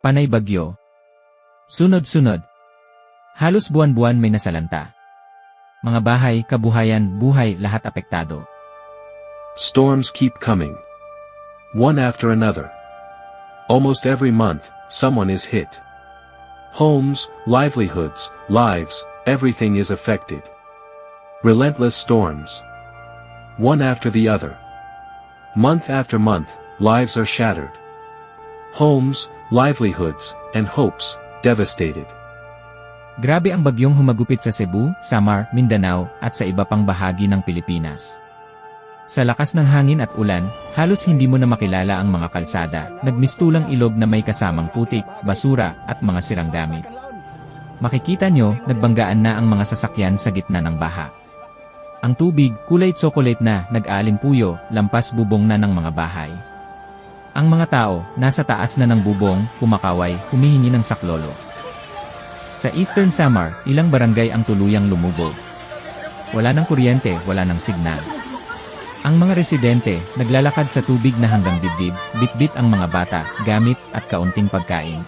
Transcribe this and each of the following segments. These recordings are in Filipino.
Panay bagyo. Sunod-sunod. Halos buwan-buwan may nasalanta. Mga bahay, kabuhayan, buhay, lahat apektado. Storms keep coming. One after another. Almost every month, someone is hit. Homes, livelihoods, lives, everything is affected. Relentless storms. One after the other. Month after month, lives are shattered. Homes, livelihoods, and hopes, devastated. Grabe ang bagyong humagupit sa Cebu, Samar, Mindanao, at sa iba pang bahagi ng Pilipinas. Sa lakas ng hangin at ulan, halos hindi mo na makilala ang mga kalsada, nagmistulang ilog na may kasamang putik, basura, at mga sirang gamit. Makikita nyo, nagbanggaan na ang mga sasakyan sa gitna ng baha. Ang tubig, kulay tsokolate na, nag-aalimpuyo, lampas bubong na ng mga bahay. Ang mga tao, nasa taas na ng bubong, kumakaway, humihingi ng saklolo. Sa Eastern Samar, ilang barangay ang tuluyang lumubog. Wala ng kuryente, wala ng signal. Ang mga residente, naglalakad sa tubig na hanggang dibdib, bitbit ang mga bata, gamit, at kaunting pagkain.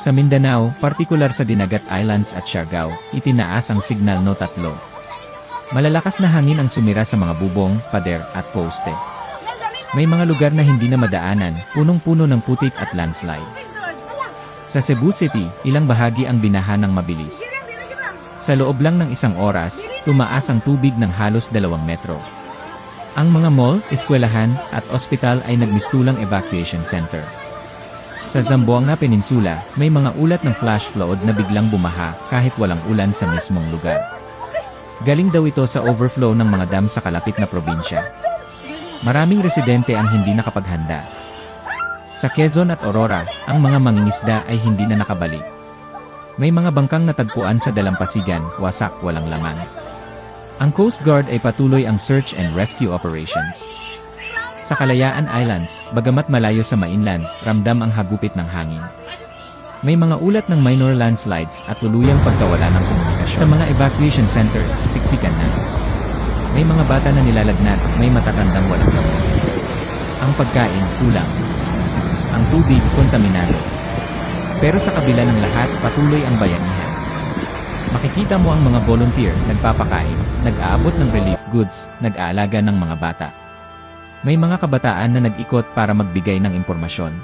Sa Mindanao, partikular sa Dinagat Islands at Siargao, itinaas ang signal no tatlo. Malalakas na hangin ang sumira sa mga bubong, pader, at poste. May mga lugar na hindi na madaanan, punong-puno ng putik at landslide. Sa Cebu City, ilang bahagi ang binaha ng mabilis. Sa loob lang ng isang oras, tumaas ang tubig ng halos dalawang metro. Ang mga mall, eskwelahan, at ospital ay nagmistulang evacuation center. Sa Zamboanga Peninsula, may mga ulat ng flash flood na biglang bumaha kahit walang ulan sa mismong lugar. Galing daw ito sa overflow ng mga dam sa kalapit na probinsya. Maraming residente ang hindi nakapaghanda. Sa Quezon at Aurora, ang mga mangingisda ay hindi na nakabalik. May mga bangkang natagpuan sa dalampasigan, wasak walang laman. Ang Coast Guard ay patuloy ang search and rescue operations. Sa Kalayaan Islands, bagamat malayo sa mainland, ramdam ang hagupit ng hangin. May mga ulat ng minor landslides at tuluyang pagkawala ng komunikasyon. Sa mga evacuation centers, siksikan na. May mga bata na nilalagnat, may matatandang walang gamot. Ang pagkain, kulang. Ang tubig, kontaminado. Pero sa kabila ng lahat, patuloy ang bayanihan. Makikita mo ang mga volunteer, nagpapakain, nag-aabot ng relief goods, nag-aalaga ng mga bata. May mga kabataan na nag-ikot para magbigay ng impormasyon.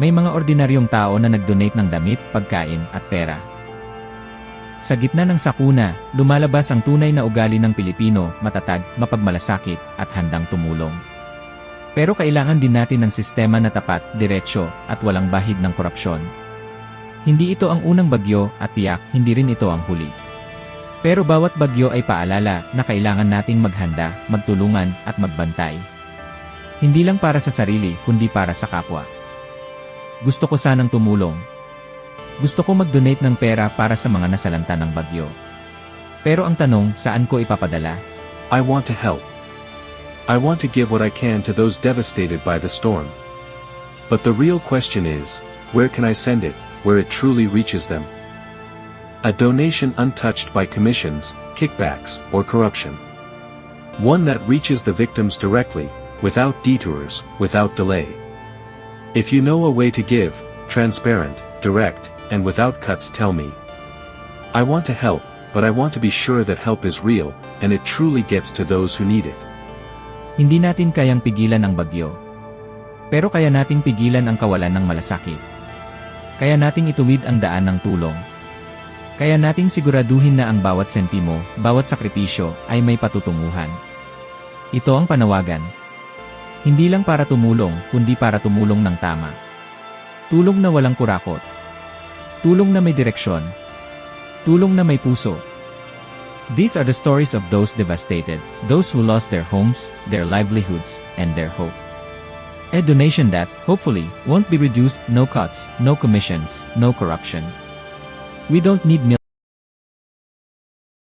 May mga ordinaryong tao na nag-donate ng damit, pagkain, at pera. Sa gitna ng sakuna, lumalabas ang tunay na ugali ng Pilipino, matatag, mapagmalasakit, at handang tumulong. Pero kailangan din natin ng sistema na tapat, diretsyo, at walang bahid ng korupsyon. Hindi ito ang unang bagyo at tiyak hindi rin ito ang huli. Pero bawat bagyo ay paalala na kailangan nating maghanda, magtulungan at magbantay. Hindi lang para sa sarili kundi para sa kapwa. Gusto ko sanang tumulong. Gusto ko mag-donate ng pera para sa mga nasalanta ng bagyo. Pero ang tanong, saan ko ipapadala? I want to help. I want to give what I can to those devastated by the storm. But the real question is, where can I send it, where it truly reaches them? A donation untouched by commissions, kickbacks, or corruption. One that reaches the victims directly, without detours, without delay. If you know a way to give, transparent, direct, and without cuts tell me. I want to help, but I want to be sure that help is real, and it truly gets to those who need it. Hindi natin kayang pigilan ang bagyo. Pero kaya nating pigilan ang kawalan ng malasakit. Kaya nating ituwid ang daan ng tulong. Kaya nating siguraduhin na ang bawat sentimo, bawat sakripisyo, ay may patutunguhan. Ito ang panawagan. Hindi lang para tumulong, kundi para tumulong ng tama. Tulong na walang kurakot. Tulong na may direksyon. Tulong na may puso. These are the stories of those devastated, those who lost their homes, their livelihoods, and their hope. A donation that, hopefully, won't be reduced, no cuts, no commissions, no corruption. We don't need